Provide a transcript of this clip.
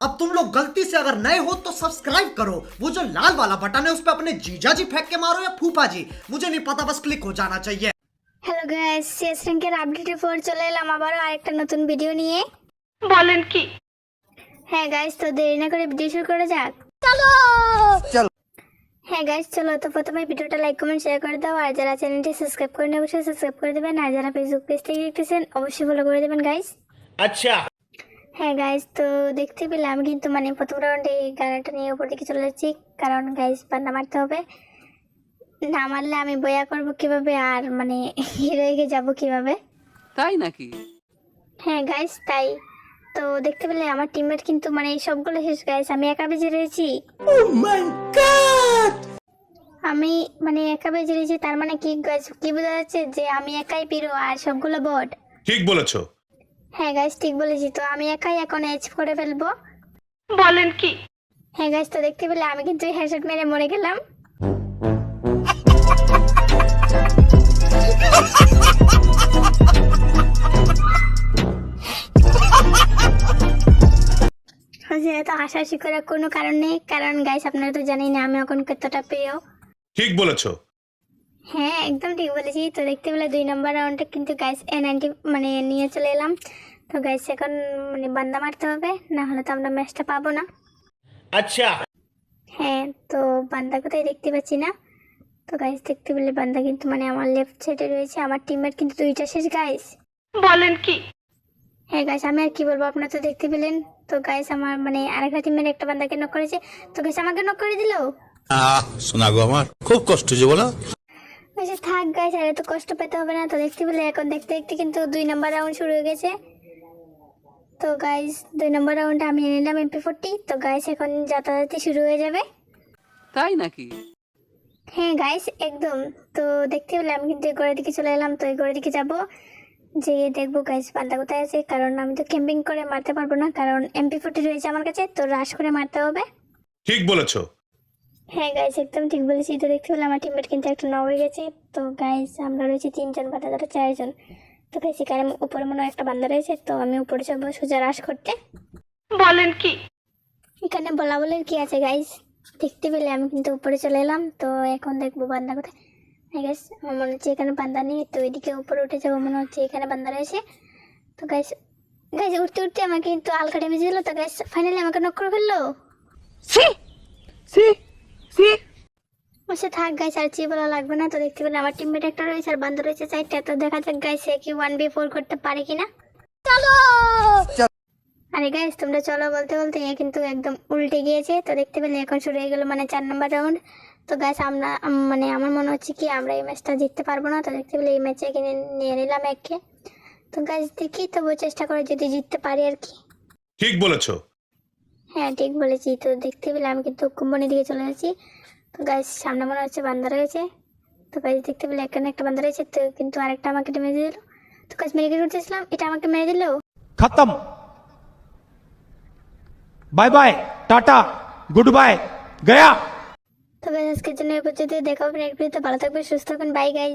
अब तुम लोग गलती से अगर नए हो तो सब्सक्राइब करो वो जो लाल वाला बटन है उस पर अपने जीजा जी फेंक के मारो या फूफा जी मुझे नहीं पता बस क्लिक हो जाना चाहिए হ্যালো গাইস শেষ র্যাঙ্কের আপডেটের পর চলে এলাম আবারও আরেকটা নতুন ভিডিও নিয়ে বলেন কি হ্যাঁ গাইস তো দেরি না করে ভিডিও শুরু করা যাক চলো। হ্যাঁ গাইস চলো তো প্রথমে ভিডিওটা লাইক কমেন্ট শেয়ার করে দাও আর যারা চ্যানেলটি সাবস্ক্রাইব করে নেবে অবশ্যই সাবস্ক্রাইব করে দেবেন আর যারা ফেসবুক পেজ থেকে দেখতেছেন অবশ্যই ফলো করে দেবেন গাইস अच्छा হ্যাঁ গাইস তো দেখতে পেলে আমি কিন্তু মানে প্রথম রাউন্ডে এই গানটা নিয়ে উপর দিকে চলে যাচ্ছি। কারণ গাইস বান্দা মারতে হবে। না মারলে আমি বয়া করব কীভাবে আর মানে হিরোইকে যাব কীভাবে? তাই নাকি? হ্যাঁ গাইস তাই। তো দেখতে পেলে আমার টিমমেট কিন্তু মানে সবগুলো শেষ। গাইস আমি একা বেজে রয়েছি। আমি মানে একা বেজে রয়েছি তার মানে কি গাইস কি বোঝা যাচ্ছে যে আমি একাই পিরো আর সবগুলো বট ঠিক বলেছ। হ্যাঁ গাইস ঠিক বলেছি তো। আমি একাই এখন এজ করে ফেলব। বলেন কি? হ্যাঁ গাইস তো দেখতে পেলে আমি কিন্তু হেডশট মেরে মরে গেলাম। যেহেতু হাসাহাসি করার কোনো কারণ নেই। কারণ গাইস আপনারা তো জানেন না আমি এখন কতটা প্রিয়। ঠিক বলেছ। হ্যাঁ একদম ঠিক বলেছি তো দেখতে পেলে দুই নম্বর রাউন্ডটা কিন্তু গ্যাস এ নাইনটি মানে নিয়ে চলে এলাম। তো গ্যাস এখন মানে বান্দা মারতে হবে না হলে তো আমরা ম্যাচটা পাবো না। আচ্ছা। হ্যাঁ তো বান্দা কোথায় দেখতে পাচ্ছি না। তো গাইস দেখতে পেলে বান্দা কিন্তু মানে আমার লেফট সাইডে রয়েছে আমার টিমের কিন্তু দুইটা শেষ গাইস বলেন কি? হ্যাঁ গাইস আমি আর কি বলব আপনারা তো দেখতে পেলেন। তো গাইস আমার মানে আরেকটা টিমের একটা বান্দাকে নক করেছে। তো গাইস আমাকে নক করে দিল? আহ শোনা গো আমার খুব কষ্ট যে বলো। বলছে থাক গাইস আর এত কষ্ট পেতে হবে না। তো দেখতে পেলে এখন দেখতে দেখতে কিন্তু দুই নম্বর রাউন্ড শুরু হয়ে গেছে। তো গাইস দুই নম্বর রাউন্ডে আমি নিলাম এমপি ফোরটি তো গাইস এখন যাতায়াতি শুরু হয়ে যাবে। তাই নাকি? হ্যাঁ গাইস একদম। তো দেখতে পেলে আমি কিন্তু এই ঘরের দিকে চলে এলাম। তো এই ঘরের দিকে যাব। যে দেখব গাইস বান্দা কোথায় আছে। কারণ আমি তো ক্যাম্পিং করে মারতে পারব না। কারণ এমপি ফোর্টি রয়েছে আমার কাছে। তো রাশ করে মারতে হবে। ঠিক বলেছ। হ্যাঁ গাইস একদম ঠিক বলেছি তো দেখতে পেলে আমার টিমমেট কিন্তু একটা নড়ে গেছে। তো গাইস আমরা রয়েছি তিনজন বান্দা ধরো চারজন। তো গাইস এখানে উপরে মনে হয় একটা বান্দা রয়েছে। তো আমি উপরে যাব সোজা রাশ করতে। বলেন কি? এখানে বলা বলে কি আছে গাইস দেখতে পেলে আমি কিন্তু উপরে চলে এলাম। তো এখন দেখব বান্দা কোথায়। হ্যাঁ গাইস আমার মনে হচ্ছে এখানে বান্দা নেই। তো এদিকে উপরে উঠে যাব মনে হচ্ছে এখানে বান্দা রয়েছে। তো গাইস গাইস উঠতে উঠতে আমাকে কিন্তু হালকা ড্যামেজ দিল। তো গাইস ফাইনালি আমাকে নক করে ফেলল। বসে থাক গাইস আর চেয়ে বলা লাগবে না? তো দেখতে পেলে আমার টিমমেট একটা রয়েছে আর বান্দা রয়েছে চারটা। তো দেখা যাক গাইস এ কি ওয়ান বি ফোর করতে পারে কিনা। আরে গাইস তোমরা চলো বলতে বলতে এ কিন্তু একদম উল্টে গিয়েছে। তো দেখতে পেলে এখন শুরু হয়ে গেল মানে চার নম্বর রাউন্ড তো গাইস আমরা মানে আমার মনে হচ্ছে কি আমরা এই ম্যাচটা জিততে পারব না। তো দেখতে পেলে এই ম্যাচে কিনে নিয়ে নিলাম একে। তো গাইস দেখি তবু চেষ্টা করে যদি জিততে পারি আর কি। ঠিক বলেছ। হ্যাঁ ঠিক বলেছি। তো দেখতে পেলে আমি কিন্তু কুম্বনের দিকে চলে যাচ্ছি। তো গাছ সামনে মনে হচ্ছে বান্দা রয়েছে। তো গাছ দেখতে পেলে এখানে একটা বান্দা রয়েছে। তো কিন্তু আরেকটা আমাকে মেরে দিল। তো গাছ মেরে গিয়ে উঠেছিলাম এটা আমাকে মেরে দিল। খতম। Bye bye tata good bye গয়া তবে আজকের জন্য এই পর্যন্ত দেখা হবে নেক্সট ভালো থাকবেন সুস্থ থাকবেন। By guys